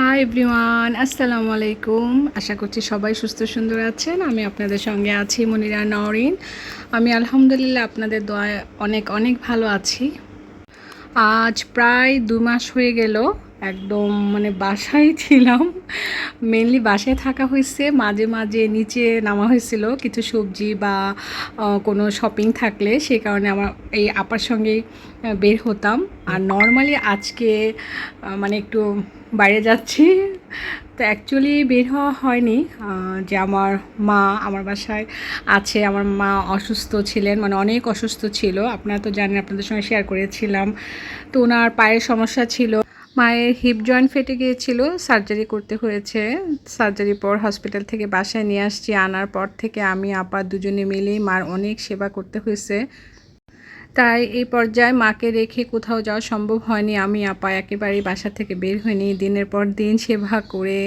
Hi everyone আসসালামু আলাইকুম আশা করছি সবাই সুস্থ সুন্দর আছেন। আমি আপনাদের সঙ্গে আছি মনিরা নরিন আমি আলহামদুলিল্লাহ আপনাদের দোয়ায় অনেক অনেক ভালো আছি। আজ প্রায় দু মাস হয়ে গেল। একদম মানে বাসায় ছিলাম। মেনলি বাসায় থাকা হয়েছে। মাঝে মাঝে নিচে নামা হয়েছিল। কিছু সবজি বা কোনো শপিং থাকলে সেই কারণে আমার এই আপার সঙ্গেই বের হতাম। আর নর্মালি আজকে মানে একটু বাইরে যাচ্ছি। তো অ্যাকচুয়ালি বের হওয়া হয়নি যে আমার মা আমার বাসায় আছে, আমার মা অসুস্থ ছিলেন মানে অনেক অসুস্থ ছিল। আপনারা তো জানেন, আপনাদের সঙ্গে শেয়ার করেছিলাম। তো ওনার পায়ের সমস্যা ছিল। মায়ের হিপ জয়েন্ট ফেটে গিয়েছিল সার্জারি করতে হয়েছে। সার্জারির পর হসপিটাল থেকে বাসায় নিয়ে আসছি। আনার পর থেকে আমি, আপা দুজনে মিলেই মার অনেক সেবা করতে হয়েছে। তাই এই পর্যায়ে মাকে রেখে কোথাও যাওয়া সম্ভব হয়নি। আমি, আপা একেবারেই বাসা থেকে বের হয়নি দিনের পর দিন সেবা করে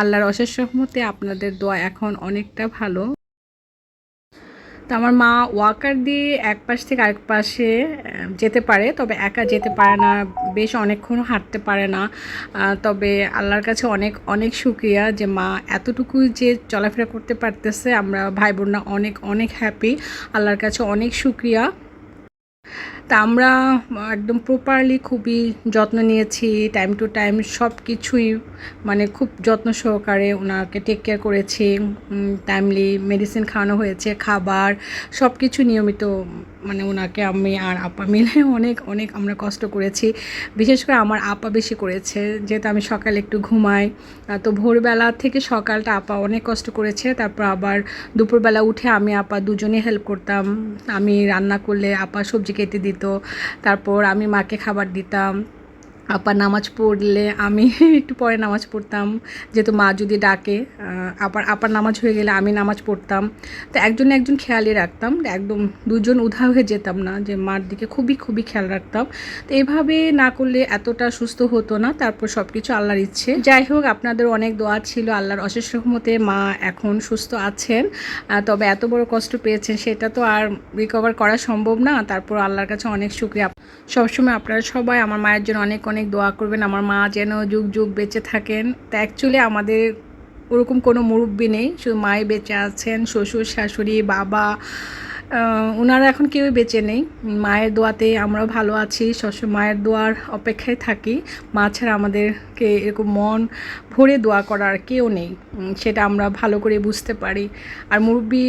আল্লাহর অশেষ রহমতে আপনাদের দোয়া এখন অনেকটা ভালো। তো আমার মা ওয়াকার দিয়ে এক পাশ থেকে আরেক পাশে যেতে পারে, তবে একা যেতে পারে না, বেশ অনেকক্ষণ হাঁটতে পারে না। তবে আল্লাহর কাছে অনেক অনেক শুক্রিয়া যে মা এতটুকু যে চলাফেরা করতে পারতেছে, আমরা ভাই বোনরা অনেক অনেক হ্যাপি আল্লাহর কাছে অনেক শুক্রিয়া। তা আমরা একদম প্রপারলি খুবই যত্ন নিয়েছি টাইম টু টাইম সব কিছুই মানে খুব যত্ন সহকারে ওনাকে টেক কেয়ার করেছি। টাইমলি মেডিসিন খাওয়ানো হয়েছে, খাবার সব কিছু নিয়মিত মানে ওনাকে আমি আর আপা মিলে অনেক অনেক আমরা কষ্ট করেছি। বিশেষ করে আমার আপা বেশি করেছে, যেহেতু আমি সকালে একটু ঘুমাই। তো ভোরবেলা থেকে সকালটা আপা অনেক কষ্ট করেছে। তারপর আবার দুপুরবেলা উঠে আমি আপা দুজনে হেল্প করতাম। আমি রান্না করলে আপা সবজি কেটে দিত। তারপর আমি মাকে খাবার দিতাম। আপা নামাজ পড়লে আমি একটু পরে নামাজ পড়তাম। যেহেতু মা যদি ডাকে আপার আপার নামাজ হয়ে গেলে আমি নামাজ পড়তাম। তো একজন একজন খেয়ালই রাখতাম, একদম দুজন উধা হয়ে যেতাম না, যে মার দিকে খুবই খুবই খেয়াল রাখতাম। তো এভাবে না করলে এতটা সুস্থ হতো না, তারপর সব কিছু আল্লাহর ইচ্ছে। যাই হোক, আপনাদের অনেক দোয়া ছিল, আল্লাহর অশেষ রহমতে মা এখন সুস্থ আছেন। তবে এত বড় কষ্ট পেয়েছেন, সেটা তো আর রিকভার করা সম্ভব না। তারপর আল্লাহর কাছে অনেক শুক্রিয়া। সবসময় আপনারা সবাই আমার মায়ের জন্য অনেক অনেক দোয়া করবেন। আমার মা যেন যুগ যুগ বেঁচে থাকেন। তা অ্যাকচুয়ালি আমাদের ওরকম কোনো মুরব্বী নেই। শুধু মায়ে বেঁচে আছেন, শ্বশুর, শাশুড়ি, বাবা ওনারা এখন কেউই বেঁচে নেই। মায়ের দোয়াতে আমরাও ভালো আছি। সবসময় মায়ের দোয়ার অপেক্ষায় থাকি। মা ছাড়া আমাদেরকে এরকম মন ভরে দোয়া করার কেউ নেই। সেটা আমরা ভালো করে বুঝতে পারি। আর মুরব্বী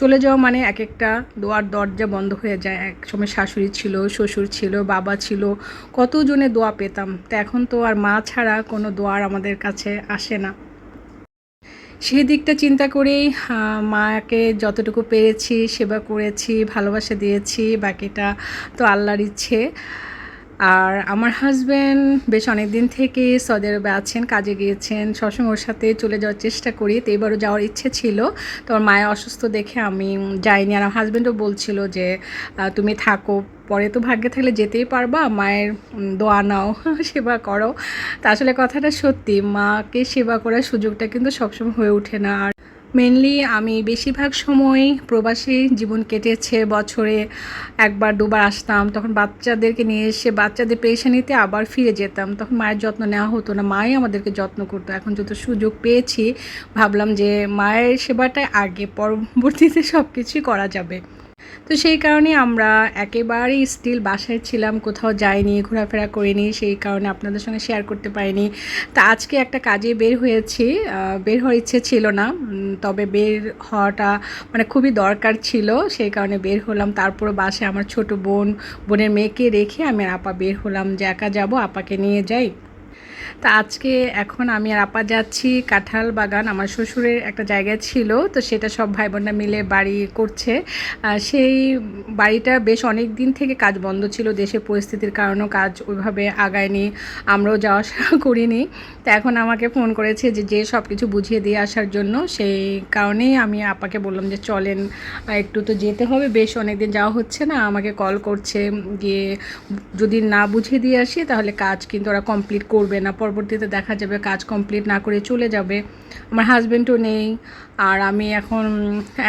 চলে যাওয়া মানে এক একটা দোয়ার দরজা বন্ধ হয়ে যায়। এক সময় শাশুড়ি ছিল, শ্বশুর ছিল, বাবা ছিল, কতজনে দোয়া পেতাম। তো এখন তো আর মা ছাড়া কোনো দোয়ার আমাদের কাছে আসে না। সেই দিকটা চিন্তা করেই মাকে যতটুকু পেরেছি, সেবা করেছি, ভালোবাসা দিয়েছি, বাকিটা তো আল্লাহর ইচ্ছে। আর আমার হাজব্যান্ড বেশ অনেক দিন থেকে সৌদি আরবে আছেন, কাজে গিয়েছেন। সবসময় ওর সাথে চলে যাওয়ার চেষ্টা করি। তো এবারও যাওয়ার ইচ্ছে ছিল। তো আমার মায়ের অসুস্থ দেখে আমি যাইনি। আর আমার হাজব্যান্ডও বলছিল যে তুমি থাকো। পরে তো ভাগ্যে থাকলে যেতেই পারবা। মায়ের দোয়া নাও। সেবা করো। তা আসলে কথাটা সত্যি। মাকে সেবা করার সুযোগটা কিন্তু সবসময় হয়ে ওঠে না। আর মেনলি আমি বেশিরভাগ সময় প্রবাসী জীবন কেটেছে, বছরে একবার, দুবার আসতাম। তখন বাচ্চাদেরকে নিয়ে এসে, বাচ্চাদের পেশানিতে আবার ফিরে যেতাম। তখন মায়ের যত্ন নেওয়া হতো না, মাই আমাদেরকে যত্ন করতো। এখন যত সুযোগ পেয়েছি, ভাবলাম যে মায়ের সেবাটাই আগে, পরবর্তীতে সব কিছুই করা যাবে। তো সেই কারণে আমরা একেবারেই স্টিল বাসায় ছিলাম, কোথাও যাইনি, ঘোরাফেরা করিনি, সেই কারণে আপনাদের সঙ্গে শেয়ার করতে পারিনি। তা আজকে একটা কাজে বের হয়েছি বের হওয়ার ইচ্ছে ছিল না তবে বের হওয়াটা মানে খুবই দরকার ছিল, সেই কারণে বের হলাম। তারপরে বাসে আমার ছোট বোন, বোনের মেয়েকে রেখে আমি আর আপা বের হলাম যে একা যাব, আপাকে নিয়ে যাই। তা আজকে এখন আমি আর আপা যাচ্ছি কাঁঠাল বাগান। আমার শ্বশুরের একটা জায়গায় ছিল, তো সেটা সব ভাই বোনরা মিলে বাড়ি করছে। সেই বাড়িটা বেশ অনেক দিন থেকে কাজ বন্ধ ছিল দেশের পরিস্থিতির কারণেও কাজ ওইভাবে আগায়নি, আমরাও যাওয়া আসা করিনি। তা এখন আমাকে ফোন করেছে যে যে সব কিছু বুঝিয়ে দিয়ে আসার জন্য, সেই কারণেই আমি আপাকে বললাম যে, চলেন একটু তো যেতে হবে, বেশ অনেক দিন যাওয়া হচ্ছে না, আমাকে কল করছে, গিয়ে যদি না বুঝিয়ে দিয়ে আসি, তাহলে কাজ কিন্তু ওরা কমপ্লিট করবে না পরবর্তীতে দেখা যাবে, কাজ কমপ্লিট না করে চলে যাবে। আমার হাজব্যান্ডও নেই, আর আমি এখন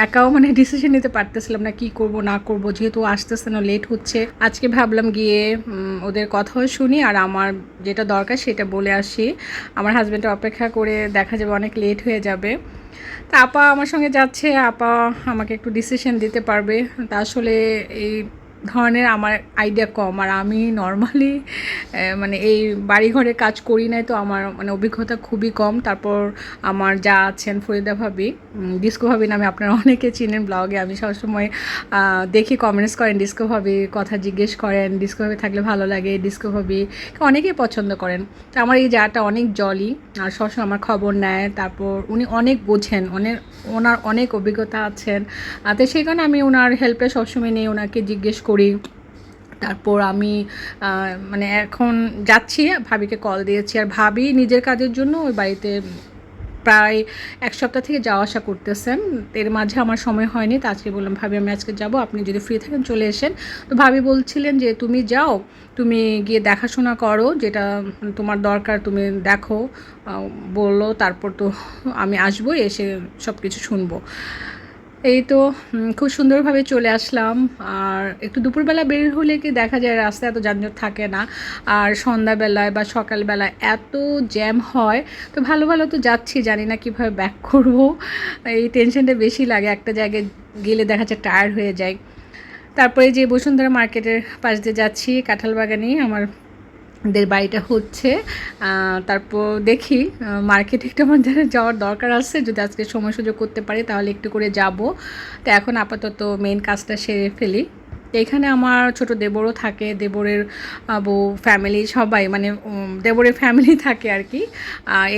একাও মানে ডিসিশন নিতে পারতেছিলাম না কি করব, না করব, যেহেতু আসতেছে না লেট হচ্ছে। আজকে ভাবলাম গিয়ে ওদের কথাও শুনি, আর আমার যেটা দরকার সেটা বলে আসি। আমার হাজব্যান্ড অপেক্ষা করে দেখা যাবে, অনেক লেট হয়ে যাবে। তা আপা আমার সঙ্গে যাচ্ছে, আপা আমাকে একটু ডিসিশন দিতে পারবে। তা আসলে এই ধরনের আমার আইডিয়া কম। আর আমি নর্মালি মানে এই বাড়িঘরে কাজ করি নাই তো আমার মানে অভিজ্ঞতা খুবই কম। তারপর আমার যা আছেন ফরিদা ভাবি ডিস্কো ভাবি নামে আপনারা অনেকে চিনেন ব্লগে আমি সবসময় দেখি কমেন্টস করেন ডিস্কো ভাবি কথা জিজ্ঞেস করেন ডিস্কো ভাবি থাকলে ভালো লাগে ডিস্কো ভাবি অনেকেই পছন্দ করেন। তো আমার এই জাটা অনেক জলি আর সবসময় আমার খবর নেয়। তারপর উনি অনেক বোঝেন অনেক ওনার অনেক অভিজ্ঞতা আছেন। তো সেই কারণে আমি ওনার হেল্পে সবসময় নিয়ে ওনাকে জিজ্ঞেস করি। তারপর আমি মানে এখন যাচ্ছি, ভাবিকে কল দিয়েছি। আর ভাবি নিজের কাজের জন্য ওই বাড়িতে প্রায় এক সপ্তাহ থেকে যাওয়া আসা করতেছেন। এর মাঝে আমার সময় হয়নি, তো আজকে বললাম, ভাবি, আমি আজকে যাব। আপনি যদি ফ্রি থাকেন, চলে এসেন। তো ভাবি বলছিলেন যে, তুমি যাও, তুমি গিয়ে দেখাশোনা করো। যেটা তোমার দরকার, তুমি দেখো। বলল, তারপর তো আমি আসব, এসে সব কিছু শুনব। এই তো খুব সুন্দরভাবে চলে আসলাম। আর একটু দুপুরবেলা বের হলে কি দেখা যায় রাস্তায় এত যানজট থাকে না? আর সন্ধ্যাবেলায় বা সকালবেলায় এত জ্যাম হয়, তো ভালো ভালো তো যাচ্ছি, জানি না কীভাবে ব্যাক করব। এই টেনশনটা বেশি লাগে, একটা জায়গায় গেলে দেখা যায় টায়ার্ড হয়ে যায় তারপরে যে বসুন্ধরা মার্কেটের পাশ দিয়ে যাচ্ছি, কাঁঠাল বাগানে, আমার দের বাড়িটা হচ্ছে তারপর দেখি মার্কেটে একটু আমাদের যাওয়ার দরকার আছে, যদি আজকে সময় সুযোগ করতে পারি তাহলে একটু করে যাব। তো এখন আপাতত মেন কাজটা সেরে ফেলি। এখানে আমার ছোট দেবরও থাকে, দেবরের বউ ফ্যামিলি সবাই মানে দেবরের ফ্যামিলি থাকে আর কি।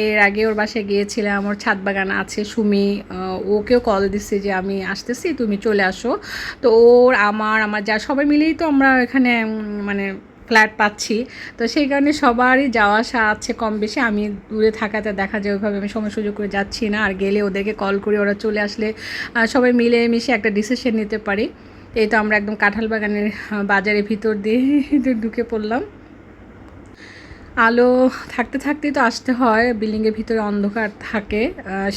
এর আগে ওর বাসায় গিয়েছিলাম, ওর ছাদ বাগান আছে, সুমি ওকেও কল দিচ্ছে যে আমি আসতেছি, তুমি চলে আসো। তো ওর, আমার আমার যা, সবাই মিলেই তো আমরা এখানে মানে ফ্ল্যাট পাচ্ছি। তো সেই কারণে সবারই যাওয়া আসা আছে কম বেশি। আমি দূরে থাকাতে দেখা যায় ওইভাবে আমি সময় সুযোগ করে যাচ্ছি না। আর গেলে ওদেরকে কল করে, ওরা চলে আসলে সবাই মিলে মিশে একটা ডিসিশন নিতে পারি। এই তো আমরা একদম কাঁঠাল বাগানের বাজারের ভিতর দিয়ে ঢুকে পড়লাম। আলো থাকতে থাকতেই তো আসতে হয়, বিল্ডিংয়ের ভিতরে অন্ধকার থাকে।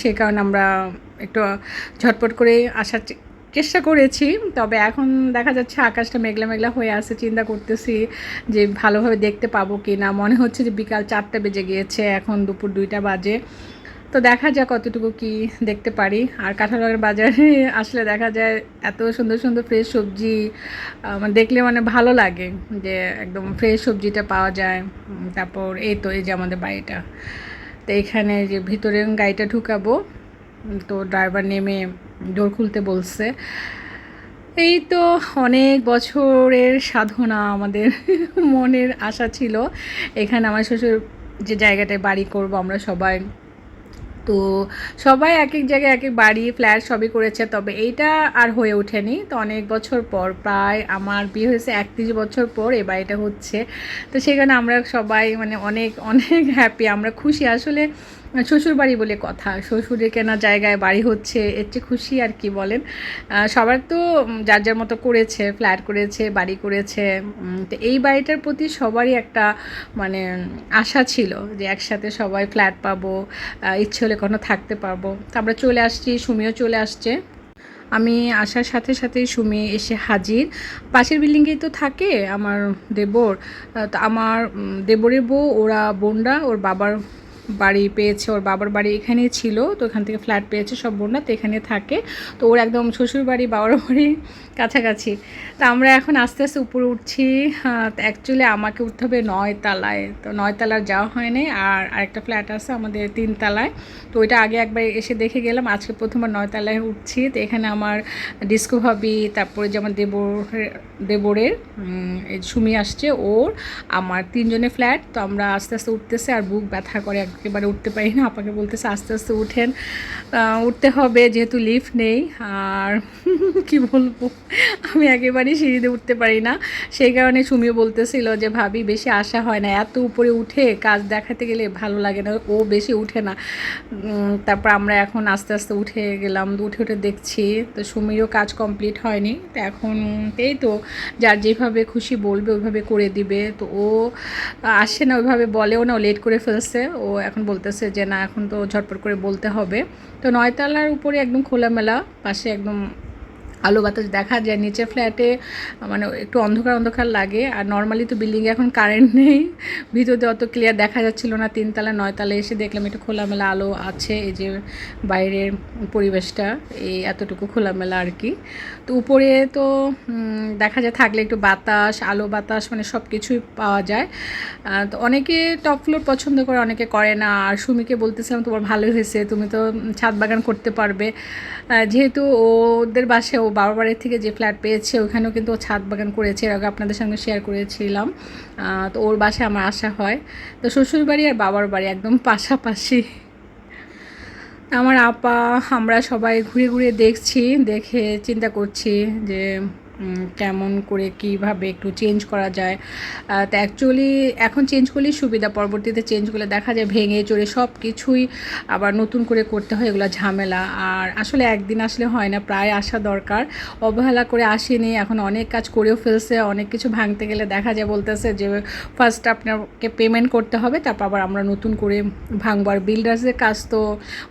সে কারণে আমরা একটু ঝটপট করে আসার চেষ্টা করেছি, তবে এখন দেখা যাচ্ছে আকাশটা মেঘলা মেঘলা হয়ে আছে, চিন্তা করতেছি যে ভালোভাবে দেখতে পাবো কি না মনে হচ্ছে যে বিকাল চারটা বেজে গিয়েছে, এখন দুপুর দুইটা বাজে। তো দেখা যাক কতটুকু কি দেখতে পারি। আর কাঁঠালবাগের বাজারে আসলে দেখা যায় এত সুন্দর সুন্দর ফ্রেশ সবজি মানে দেখলে মানে ভালো লাগে যে একদম ফ্রেশ সবজিটা পাওয়া যায়। তারপর এই তো এই যে আমাদের বাড়িটা। তো এখানে যে ভিতরে গাড়িটা ঢুকাবো তো ড্রাইভার নেমে ডোর খুলতে বলছে। এই তো অনেক বছরের সাধনা আমাদের মনের আশা ছিল। এখানে আমার শ্বশুর যে জায়গাটায় বাড়ি করব আমরা সবাই। তো সবাই এক এক জায়গায় এক এক বাড়ি ফ্ল্যাট সবই করেছে। তবে এইটা আর হয়ে ওঠেনি। তো অনেক বছর পর, প্রায় আমার বিয়ে হয়েছে একত্রিশ বছর পর এই বাড়িটা হচ্ছে। তো সেখানে আমরা সবাই মানে অনেক অনেক হ্যাপি আমরা খুশি। আসলে শ্বশুর বাড়ি বলে কথা। শ্বশুরের কেনা জায়গায় বাড়ি হচ্ছে, এর চেয়ে খুশি আর কি বলেন। সবার তো যার যার মতো করেছে ফ্ল্যাট করেছে, বাড়ি করেছে তো এই বাড়িটার প্রতি সবারই একটা মানে আশা ছিল যে একসাথে সবাই ফ্ল্যাট পাবো ইচ্ছে হলে কোনো থাকতে পারব। তো আমরা চলে আসছি, সুমিও চলে আসছে। আমি আসার সাথে সাথেই সুমি এসে হাজির। পাশের বিল্ডিংয়েই তো থাকে আমার দেবর। তো আমার দেবরের বউ, ওরা বোনরা, ওর বাবার বাড়ি পেয়েছে, ওর বাবার বাড়ি এখানেই ছিল, তো এখান থেকে ফ্ল্যাট পেয়েছে, সব বোনরা তো এখানে থাকে। তো ওর একদম শ্বশুর বাড়ি বাবার বাড়ি কাছাকাছি। তো আমরা এখন আস্তে আস্তে উপরে উঠছি। অ্যাকচুয়ালি আমাকে উঠতে হবে নয় তালায় তো নয় তালার যাওয়া হয়নি আর আরেকটা ফ্ল্যাট আছে আমাদের তিন তালায় তো ওইটা আগে একবার এসে দেখে গেলাম, আজকে প্রথমবার নয় তালায় উঠছি। তো এখানে আমার ডিস্কো ভাবি তারপরে যেমন দেবর, দেবরের সুমি আসছে, ওর, আমার তিনজনের ফ্ল্যাট। তো আমরা আস্তে আস্তে উঠতেছে আর বুক ব্যথা করে একদম। একেবারে উঠতে পারি না। আপাকে বলতেছে, আস্তে আস্তে উঠেন। উঠতে হবে, যেহেতু লিফট নেই। আর কি বলব? আমি একেবারেই সিঁড়িতে উঠতে পারি না। সেই কারণে সুমিও বলতেছিল যে, ভাবি, বেশি আশা হয় না। এত উপরে উঠে কাজ দেখাতে গেলে ভালো লাগে না। ও বেশি উঠে না। তারপর আমরা এখন আস্তে আস্তে উঠে গেলাম, উঠে উঠে দেখছি। তো সুমিরও কাজ কমপ্লিট হয়নি। তো এখন এই তো, যার যেভাবে খুশি বলবে, ওইভাবে করে দিবে। তো ও আসে না, ওইভাবে বলেও না। ও লেট করে ফেলছে। ও এখন বলতেছে যে, না, এখন তো ঝটপট করে বলতে হবে। তো নয়তলার উপরে একদম খোলামেলা, পাশে একদম আলো বাতাস দেখা যায়। নিচে ফ্ল্যাটে মানে একটু অন্ধকার অন্ধকার লাগে। আর নর্মালি তো বিল্ডিংয়ে এখন কারেন্ট নেই। ভিতরে অত ক্লিয়ার দেখা যাচ্ছিল না। তিনতলা, নয়তলা এসে দেখলাম একটু খোলামেলা আলো আছে। এই যে বাইরের পরিবেশটা, এই এতটুকু খোলামেলা আর কি। তো উপরে তো দেখা যায় থাকলে একটু বাতাস, আলো বাতাস মানে সব কিছুই পাওয়া যায়। তো অনেকে টপ ফ্লোর পছন্দ করে, অনেকে করে না। আর সুমিকে বলতেছিলাম, তোমার ভালোই হয়েছে। তুমি তো ছাদ বাগান করতে পারবে। যেহেতু ওদের বাসায় ও বাবার বাড়ির থেকে যে ফ্ল্যাট পেয়েছে, ওখানেও কিন্তু ও ছাদ বাগান করেছে, এর আগে আপনাদের সঙ্গে শেয়ার করেছিলাম। তো ওর বাসে আমার আসা হয়। তো শ্বশুর বাড়ি আর বাবার বাড়ি একদম পাশাপাশি। আমার আপা, আমরা সবাই ঘুরে ঘুরে দেখছি, দেখে চিন্তা করছি যে কেমন করে কীভাবে একটু চেঞ্জ করা যায়। তো অ্যাকচুয়ালি এখন চেঞ্জ করলেই সুবিধা, পরবর্তীতে চেঞ্জ করলে দেখা যায় ভেঙে চড়ে সব কিছুই আবার নতুন করে করতে হয়, এগুলো ঝামেলা। আর আসলে একদিন আসলে হয় না, প্রায় আসা দরকার। অবহেলা করে আসেনি, এখন অনেক কাজ করেও ফেলছে, অনেক কিছু ভাঙতে গেলে দেখা যায় বলতেছে যে ফার্স্ট আপনাকে পেমেন্ট করতে হবে, তারপর আবার আমরা নতুন করে ভাঙবো। আর বিল্ডার্সের কাজ তো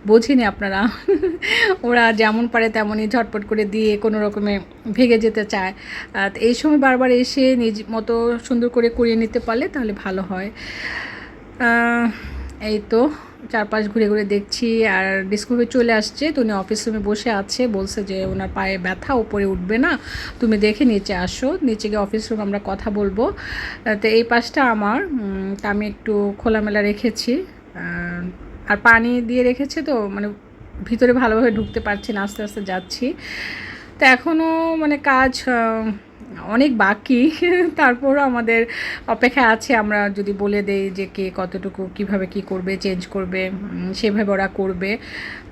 বোঝেনি আপনারা। ওরা যেমন পারে তেমনই ঝটপট করে দিয়ে কোনো রকমে ভেঙে যেতে চায়। তো এই সময় বারবার এসে নিজ মতো সুন্দর করে করিয়ে নিতে পারলে তাহলে ভালো হয়। এই তো চারপাশ ঘুরে ঘুরে দেখছি আর ডিসকভারি চলে আসছে। তো উনি অফিস রুমে বসে আছে, বলছে যে ওনার পায়ে ব্যথা, ওপরে উঠবে না। তুমি দেখে নিচে আসো, নিচে গিয়ে অফিস রুম আমরা কথা বলব। তো এই পাশটা আমার তা আমি একটু খোলামেলা রেখেছি। আর পানি দিয়ে রেখেছে তো মানে ভিতরে ভালোভাবে ঢুকতে পারছি না, আস্তে আস্তে যাচ্ছি। তো এখনও মানে কাজ অনেক বাকি। তারপরও আমাদের অপেক্ষা আছে, আমরা যদি বলে দেই যে কে কতটুকু, কীভাবে কি করবে চেঞ্জ করবে সেভাবে ওরা করবে।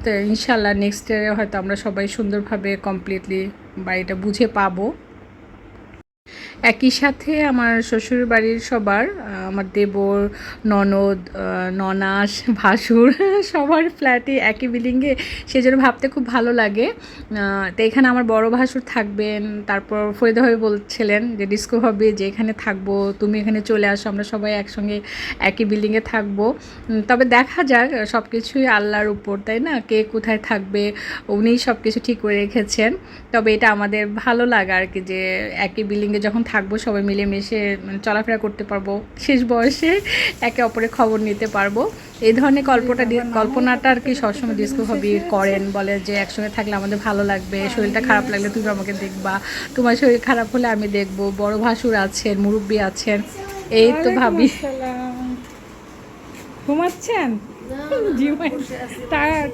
তো ইনশাল্লাহ নেক্সট ইয়ারে হয়তো আমরা সবাই সুন্দরভাবে কমপ্লিটলি বাড়িটা বুঝে পাবো। একই সাথে আমার শ্বশুর বাড়ির সবার আমার দেবর, ননদ ননাস, ভাসুর, সবার ফ্ল্যাটে একই বিল্ডিংয়ে সেই জন্য ভাবতে খুব ভালো লাগে। তো এখানে আমার বড় ভাসুর থাকবেন। তারপর ফরিদা ভাবে বলছিলেন যে, ডিস্কো হবে যে এখানে থাকব, তুমি এখানে চলে আসো, আমরা সবাই একসঙ্গে একই বিল্ডিংয়ে থাকব। তবে দেখা যাক সব কিছুই আল্লাহর উপর, তাই না? কে কোথায় থাকবে, উনিই সব কিছু ঠিক করে রেখেছেন। তবে এটা আমাদের ভালো লাগা আর কি যে, একই বিল্ডিংয়ে যখন থাকব, সবাই মিলেমিশে মানে চলাফেরা করতে পারব, শেষ বয়সে একে অপরের খবর নিতে পারব। এই ধরনের কল্পটা কল্পনাটা আর কি সবসময় ডিস্কো হবি, করেন, বলে যে একসঙ্গে থাকলে আমাদের ভালো লাগবে, শরীরটা খারাপ লাগলে তুমি আমাকে দেখবা, তোমার শরীর খারাপ হলে আমি দেখব, বড় ভাসুর আছেন, মুরব্বী আছেন, এই তো ভাবি। ঘুমাচ্ছেন? টায়ার্ড।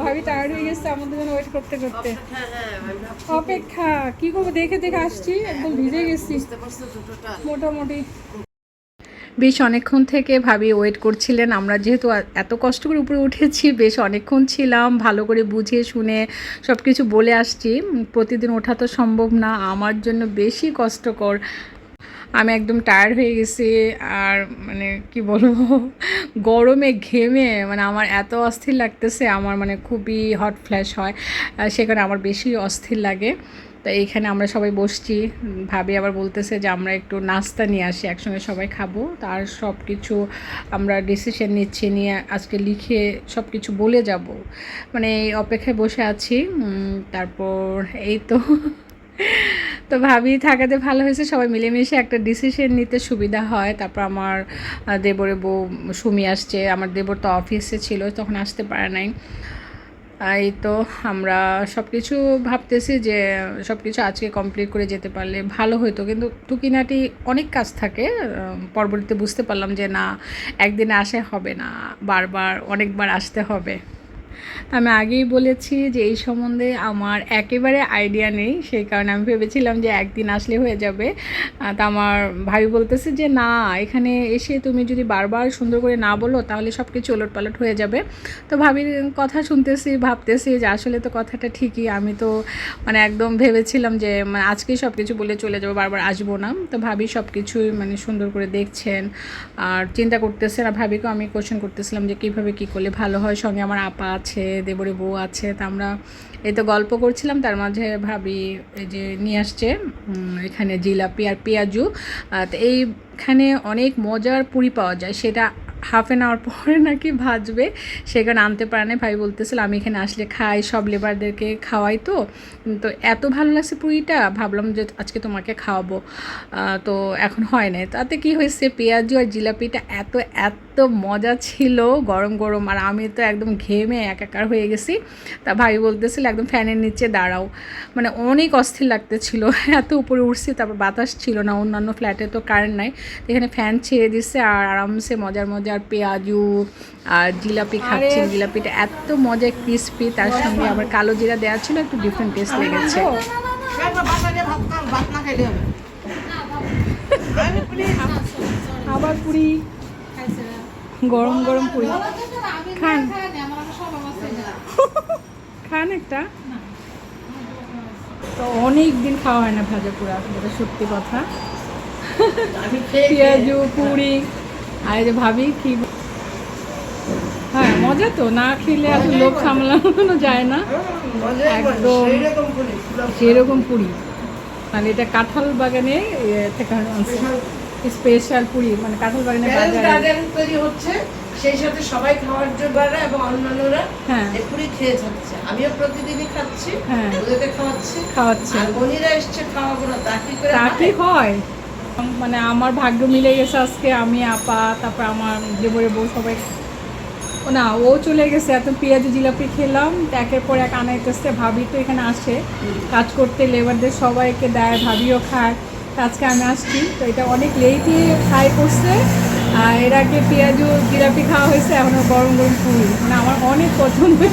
ভাবি টায়ার্ড হয়ে গেছে আমাদের জন্য ওয়েট করতে করতে। অপেক্ষা কি করব? দেখে দেখে আসছি একদম ভিজে গেছি। মোটামুটি। বেশ অনেকক্ষণ থেকে ভাবি ওয়েট করছিলেন। আমরা যেহেতু এত কষ্ট করে উপরে উঠেছি বেশ অনেকক্ষণ ছিলাম ভালো করে বুঝিয়ে শুনে সব কিছু বলে আসছি। প্রতিদিন ওঠা তো সম্ভব না। আমার জন্য বেশি কষ্টকর। আমি একদম টায়ার্ড হয়ে গেছি, আর মানে কি বলব, গরমে ঘেমে মানে আমার এত অস্থির লাগতেছে, আমার মানে খুবই হট ফ্ল্যাশ হয় সেখানে আমার বেশি অস্থির লাগে। তো এইখানে আমরা সবাই বসছি, ভাবি আবার বলতেছে যে আমরা একটু নাস্তা নিয়ে আসি, একসঙ্গে সবাই খাব। তার সব কিছু আমরা ডিসিশন নিচ্ছি নিয়ে আজকে লিখে সব কিছু বলে যাব। মানে এই অপেক্ষায় বসে আছি তারপর এই তো। তো ভাবি থাকাতে ভালো হয়েছে, সবাই মিলেমিশে একটা ডিসিশন নিতে সুবিধা হয়। তারপর আমার দেবরে বউ সুমি আসছে, আমার দেবর তো অফিসে ছিল, তখন আসতে পারে নাই। এই তো আমরা সব কিছু ভাবতেছি যে সব কিছু আজকে কমপ্লিট করে যেতে পারলে ভালো হতো কিন্তু টুকিনাটি অনেক কাজ থাকে পরবর্তীতে বুঝতে পারলাম যে না, একদিনে আসে হবে না, বারবার, অনেকবার আসতে হবে। আমি আগেই বলেছি যে এই সম্বন্ধে আমার একেবারে আইডিয়া নেই। সেই কারণে আমি ভেবেছিলাম যে একদিন আসলে হয়ে যাবে। তা আমার ভাই বলতেছে যে, না, এখানে এসে তুমি যদি বারবার সুন্দর করে না বলো, তাহলে সব কিছু ওলট পালট হয়ে যাবে। তো ভাবির কথা শুনতেছি, ভাবতেছি যে আসলে তো কথাটা ঠিকই। আমি তো মানে একদম ভেবেছিলাম যে মানে আজকেই সব কিছু বলে চলে যাব, বারবার আসব না। তো ভাবি সব কিছুই মানে সুন্দর করে দেখছেন আর চিন্তা করতেছেন। আর ভাবিকেও আমি কোশ্চেন করতেছিলাম যে, কীভাবে কী করলে ভালো হয়? সঙ্গে আমার আপা আছে। দেবরে বউ আছে, তা আমরা এই তো গল্প করছিলাম, তার মাঝে ভাবি এই যে নিয়ে আসছে এখানে জিলাপি আর পেঁয়াজু। তো এইখানে অনেক মজার পুরি পাওয়া যায়, সেটা হাফ অ্যান আওয়ার পরে নাকি ভাজবে। সেখানে আনতে পারে না ভাই বলতেছিল, আমি এখানে আসলে খাই, সব লেবারদেরকে খাওয়াই তো। তো এত ভালো লাগছে পুরিটা। ভাবলাম যে আজকে তোমাকে খাওয়াবো। তো এখন হয় নাই। তাতে কি হয়েছে, পেঁয়াজু আর জিলাপিটা এত এত মজা ছিল, গরম গরম। আর আমি তো একদম ঘেমে একাকার হয়ে গেছি। তা ভাই বলতেছিল, একদম ফ্যানের নিচে দাঁড়াও। মানে অনেক অস্থির লাগতেছিল। এত উপরে উঠছি, তারপর বাতাস ছিল না। অন্যান্য ফ্ল্যাটে তো কারেন্ট নাই। এখানে ফ্যান ছেড়ে দিচ্ছে আর আরামসে মজার মজার পেঁয়াজু আর জিলাপি খাচ্ছি জিলাপিটা এত মজা ক্রিস্পি তার সঙ্গে আবার কালো জিরা দেওয়া ছিল একটু ডিফারেন্ট টেস্ট লেগেছে। আবার পুরি? গরম গরম পুরি। খান। খান একটা? তো অনেক দিন খাওয়া হয় না ভাজা পুরা যেটা সত্যি কথা। পেঁয়াজু পুরি। আর এই যে ভাবি কি হ্যাঁ মজা তো না খেলে এত লোক সামলানো যায় না। একদম। পুরো সেরকম পুরি। মানে এটা কাঁঠাল বাগানে থেকে স্পেশাল। পুরি মানে কাঁঠাল বাগানে তৈরি হচ্ছে সেই সাথে সবাই খাওয়ার জন্য এবং অন্যান্যরা হ্যাঁ। এক্ষুনি খেয়ে যাচ্ছে আমিও প্রতিদিনই খাচ্ছি হ্যাঁ। ওদেরকে খাওয়াচ্ছি। খাওয়াচ্ছে। আর বোনিরা এসছে খাওয়াবো না তা কি করে তা কি হয়? মানে আমার ভাগ্য মিলে গেছে আজকে, আমি, আপা, তারপর আমার দেবরে বউ সবাই। না, ও চলে গেছে, এত পেঁয়াজ জিলাপি খেলাম, একের পর এক আনাইতেছে ভাবি তো এখানে আসে। কাজ করতে, লেবারদের সবাইকে দেয়, ভাবিও খায়। আজকে আমি আসছি, তো এটা অনেক লেটই খাই করছে। আর এর আগে পেঁয়াজু জিলাপি খাওয়া হয়েছে, এখন গরম গরম পুরি। মানে আমার অনেক পছন্দের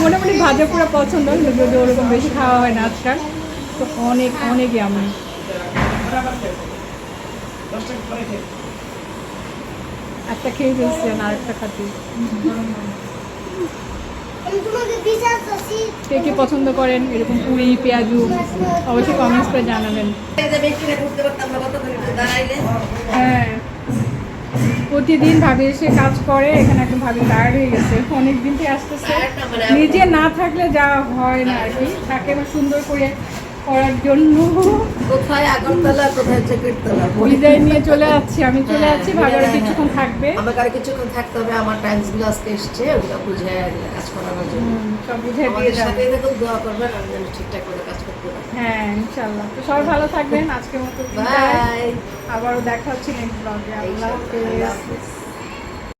মোটামুটি ভাজা পুরো পছন্দ যদি ওরকম বেশি খাওয়া হয় না আজকাল। তো অনেক, অনেকই আমি। দশটা পরে খেয়ে। একটা খেয়ে ফেলছেন আর একটা খাতি কে কে পছন্দ করেন? এরকম পুরি পেঁয়াজু? অবশ্যই কমেন্টস করে জানাবেন। হ্যাঁ। প্রতিদিন ভাবি এসে কাজ করে এখানে একদম ভাবি টায়ার্ড হয়ে গেছে। অনেক দিন থেকে আসতেছে। মানে নিজে না থাকলে যা হয় না আর কি। তাকে সুন্দর করে করার জন্য। কোথায়? আগরতলা কোথায় চকিরতলা বিদায় নিয়ে চলে যাচ্ছি আমি চলে যাচ্ছি ভাবি কিছুক্ষণ থাকবে। আমাকে আর কিছুক্ষণ থাকতে হবে আমার টাইমসগুলো আজকে এসছে ওগুলো বুঝে কাজ করানোর জন্য। সব বুঝে দিয়ে সাথে দেখুন দোয়া করবেন আমি যেন ঠিকঠাক করে কাজ করতে পারি। হ্যাঁ ইনশাল্লাহ তো সবাই ভালো থাকবেন আজকের মতো। বাই আবারও দেখা হচ্ছে নেক্সট ব্লগে আল্লাহ হাফেজ।